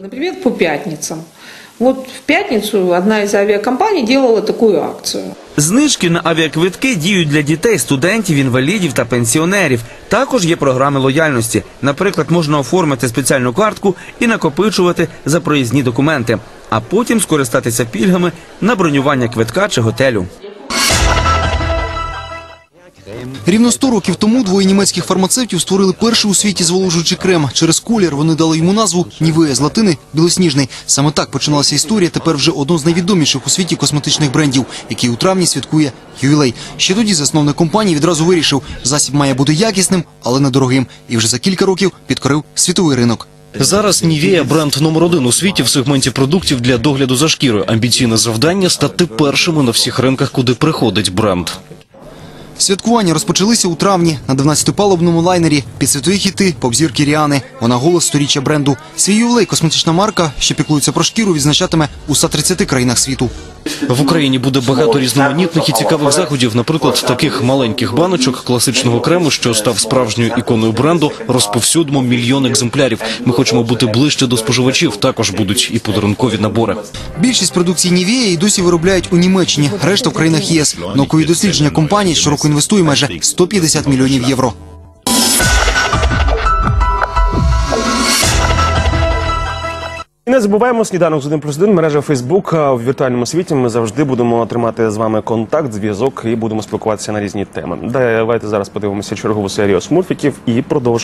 Например, по пятницам. Вот в пятницу одна из авиакомпаний делала такую акцию. Знижки на авіаквитки діють для дітей, студентів, інвалідів та пенсіонерів. Також є програми лояльності. Наприклад, можна оформити спеціальну картку і накопичувати за проїзні документи, а потім скористатися пільгами на бронювання квитка чи готелю. Рівно 100 років тому двоє німецьких фармацевтів створили перший у світі зволожуючий крем. Через колір вони дали йому назву Нівея з латини білосніжний. Саме так починалася історія тепер вже одного з найвідоміших у світі косметичних брендів, який у травні святкує ювілей. Ще тоді засновник компанії відразу вирішив, засіб має бути якісним, але недорогим. І вже за кілька років підкорив світовий ринок. Зараз Нівея бренд номер один у світі в сегменті продуктів для догляду за шкірою. Амбіційне завдання стати першими на всіх ринках, куди приходить бренд. Святкування розпочалися у травні на 12-палубному лайнері під світові хіти поп-зірки Ріани. Вона голос сторіччя бренду. Свій ювілей косметична марка, що піклується про шкіру, відзначатиме у 130 країнах світу. В Україні буде багато різноманітних і цікавих заходів. Наприклад, таких маленьких баночок класичного крему, що став справжньою іконою бренду, розповсюдимо мільйон екземплярів. Ми хочемо бути ближче до споживачів. Також будуть і подарункові набори. Більшість продукції Нівея і досі виробляють у Німеччині, решта в країнах єС. Наукові дослідження компанії щороку інвестує майже 150 мільйонів євро. Не забуваємо сніданок з 1 плюс 1, мережа Фейсбук. В віртуальному світі ми завжди будемо тримати з вами контакт, зв'язок і будемо спілкуватися на різні теми. Давайте зараз подивимося чергову серію смурфіків і продовжимо.